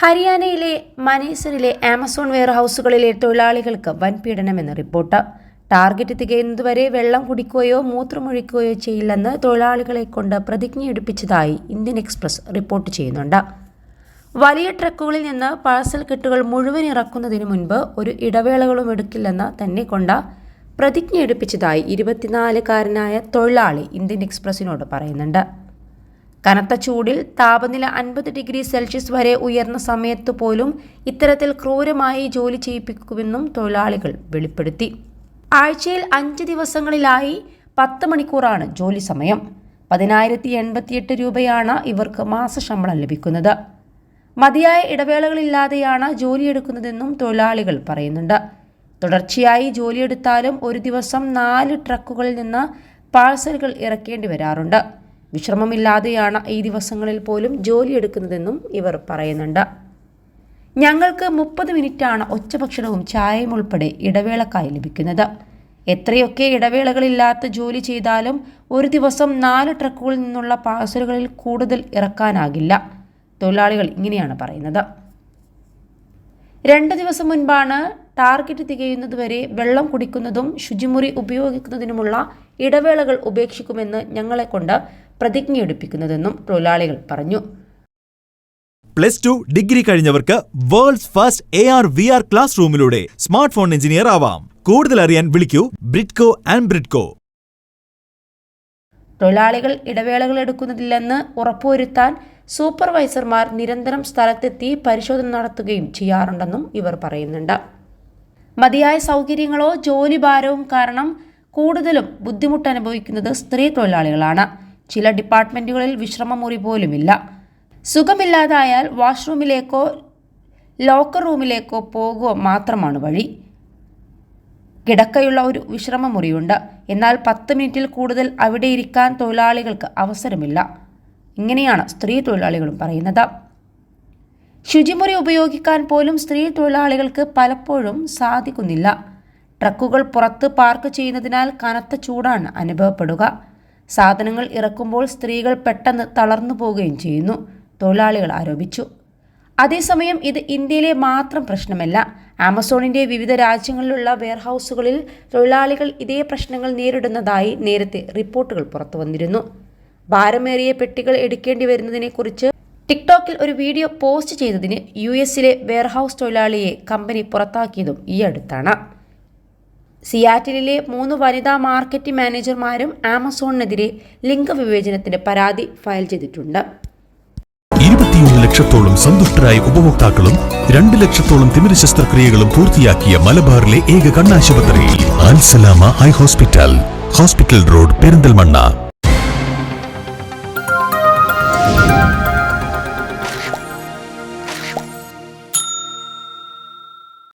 ഹരിയാനയിലെ മനേസറിലെ ആമസോൺ വെയർഹൌസുകളിലെ തൊഴിലാളികൾക്ക് വൻ പീഡനമെന്ന് റിപ്പോർട്ട്. ടാർഗറ്റ് തികയുന്നതുവരെ വെള്ളം കുടിക്കുകയോ മൂത്രമൊഴിക്കുകയോ ചെയ്യില്ലെന്ന് തൊഴിലാളികളെ കൊണ്ട് പ്രതിജ്ഞയെടുപ്പിച്ചതായി ഇന്ത്യൻ എക്സ്പ്രസ് റിപ്പോർട്ട് ചെയ്യുന്നുണ്ട്. വലിയ ട്രക്കുകളിൽ നിന്ന് പാഴ്സൽ കെട്ടുകൾ മുഴുവൻ ഇറക്കുന്നതിന് മുൻപ് ഒരു ഇടവേളകളും എടുക്കില്ലെന്ന് തന്നെ കൊണ്ട് പ്രതിജ്ഞയെടുപ്പിച്ചതായി ഇരുപത്തിനാലുകാരനായ തൊഴിലാളി ഇന്ത്യൻ എക്സ്പ്രസിനോട് പറയുന്നുണ്ട്. കനത്ത ചൂടിൽ താപനില അൻപത് ഡിഗ്രി സെൽഷ്യസ് വരെ ഉയർന്ന സമയത്ത് പോലും ഇത്തരത്തിൽ ക്രൂരമായി ജോലി ചെയ്യിപ്പിക്കുമെന്നും തൊഴിലാളികൾ വെളിപ്പെടുത്തി. ആഴ്ചയിൽ അഞ്ച് ദിവസങ്ങളിലായി പത്ത് മണിക്കൂറാണ് ജോലി സമയം. പതിനായിരത്തി എൺപത്തിയെട്ട് രൂപയാണ് ഇവർക്ക് മാസശമ്പളം ലഭിക്കുന്നത്. മതിയായ ഇടവേളകളില്ലാതെയാണ് ജോലിയെടുക്കുന്നതെന്നും തൊഴിലാളികൾ പറയുന്നുണ്ട്. തുടർച്ചയായി ജോലിയെടുത്താലും ഒരു ദിവസം നാല് ട്രക്കുകളിൽ നിന്ന് പാഴ്സലുകൾ ഇറക്കേണ്ടി വരാറുണ്ട്. വിശ്രമമില്ലാതെയാണ് ഈ ദിവസങ്ങളിൽ പോലും ജോലിയെടുക്കുന്നതെന്നും ഇവർ പറയുന്നുണ്ട്. ഞങ്ങൾക്ക് മുപ്പത് മിനിറ്റാണ് ഉച്ചഭക്ഷണവും ചായയും ഉൾപ്പെടെ ഇടവേളക്കായി ലഭിക്കുന്നത്. എത്രയൊക്കെ ഇടവേളകളില്ലാത്ത ജോലി ചെയ്താലും ഒരു ദിവസം നാല് ട്രക്കുകളിൽ നിന്നുള്ള പാഴ്സലുകളിൽ കൂടുതൽ ഇറക്കാനാകില്ല. തൊഴിലാളികൾ ഇങ്ങനെയാണ് പറയുന്നത്. രണ്ട് ദിവസം മുൻപാണ് ടാർഗറ്റ് തികയുന്നതുവരെ വെള്ളം കുടിക്കുന്നതും ശുചിമുറി ഉപയോഗിക്കുന്നതിനുമുള്ള ഇടവേളകൾ ഉപേക്ഷിക്കുമെന്ന് ഞങ്ങളെ കൊണ്ട് പ്രതിജ്ഞയെടുപ്പിക്കുന്നതെന്നും തൊഴിലാളികൾ പറഞ്ഞു. Plus two degree കഴിഞ്ഞവർക്ക് world's first A R V R class റൂമിലൂടെ smart phone engineer ആവാം. കൂടുതൽ അറിയാൻ വിളിക്കൂ ബ്രിഡ്കോ ആൻഡ് ബ്രിഡ്കോ. തൊഴിലാളികൾ ഇടവേളകൾ എടുക്കുന്നതില്ലെന്ന് ഉറപ്പുവരുത്താൻ സൂപ്പർവൈസർമാർ നിരന്തരം സ്ഥലത്തെത്തി പരിശോധന നടത്തുകയും ചെയ്യാറുണ്ടെന്നും ഇവർ പറയുന്നുണ്ട്. മതിയായ സൗകര്യങ്ങളോ ജോലിഭാരവും കാരണം കൂടുതലും ബുദ്ധിമുട്ട് അനുഭവിക്കുന്നത് സ്ത്രീ തൊഴിലാളികളാണ്. ചില ഡിപ്പാർട്ട്മെന്റുകളിൽ വിശ്രമമുറി പോലുമില്ല. സുഖമില്ലാതായാൽ വാഷ്റൂമിലേക്കോ ലോക്കർ റൂമിലേക്കോ പോകുക മാത്രമാണ് വഴി. കിടക്കയുള്ള ഒരു വിശ്രമമുറിയുണ്ട്. എന്നാൽ പത്ത് മിനിറ്റിൽ കൂടുതൽ അവിടെ ഇരിക്കാൻ തൊഴിലാളികൾക്ക് അവസരമില്ല. ഇങ്ങനെയാണ് സ്ത്രീ തൊഴിലാളികളും പറയുന്നത്. ശുചിമുറി ഉപയോഗിക്കാൻ പോലും സ്ത്രീ തൊഴിലാളികൾക്ക് പലപ്പോഴും സാധിക്കുന്നില്ല. ട്രക്കുകൾ പുറത്ത് പാർക്ക് ചെയ്യുന്നതിനാൽ കനത്ത ചൂടാണ് അനുഭവപ്പെടുക. സാധനങ്ങൾ ഇറക്കുമ്പോൾ സ്ത്രീകൾ പെട്ടെന്ന് തളർന്നു പോവുകയും ചെയ്യുന്നു. തൊഴിലാളികൾ ആരോപിച്ചു. അതേസമയം ഇത് ഇന്ത്യയിലെ മാത്രം പ്രശ്നമല്ല. ആമസോണിന്റെ വിവിധ രാജ്യങ്ങളിലുള്ള വെയർഹൗസുകളിൽ തൊഴിലാളികൾ ഇതേ പ്രശ്നങ്ങൾ നേരിടുന്നതായി നേരത്തെ റിപ്പോർട്ടുകൾ പുറത്തു വന്നിരുന്നു ഭാരമേറിയ പെട്ടികൾ എടുക്കേണ്ടി വരുന്നതിനെക്കുറിച്ച് ടിക്ടോക്കിൽ ഒരു വീഡിയോ പോസ്റ്റ് ചെയ്തതിന് യു എസിലെ വെയർഹൗസ് തൊഴിലാളിയെ കമ്പനി പുറത്താക്കിയതും ഈ അടുത്താണ്. സിയാറ്റിലിലെ മൂന്ന് വനിതാ മാർക്കറ്റ് മാനേജർമാരും ആമസോണിനെതിരെ ലിംഗവിവേചനത്തിന്റെ പരാതി ഫയൽ ചെയ്തിട്ടുണ്ട്. ഇരുപത്തിയൊന്ന് ലക്ഷത്തോളം സന്തുഷ്ടരായ ഉപഭോക്താക്കളും രണ്ട് ലക്ഷത്തോളം തിമിര ശസ്ത്രക്രിയകളും പൂർത്തിയാക്കിയ മലബാറിലെ ഏക കണ്ണാശുപത്രി Al Salama eye hospital. Hospital road Perinthalmanna.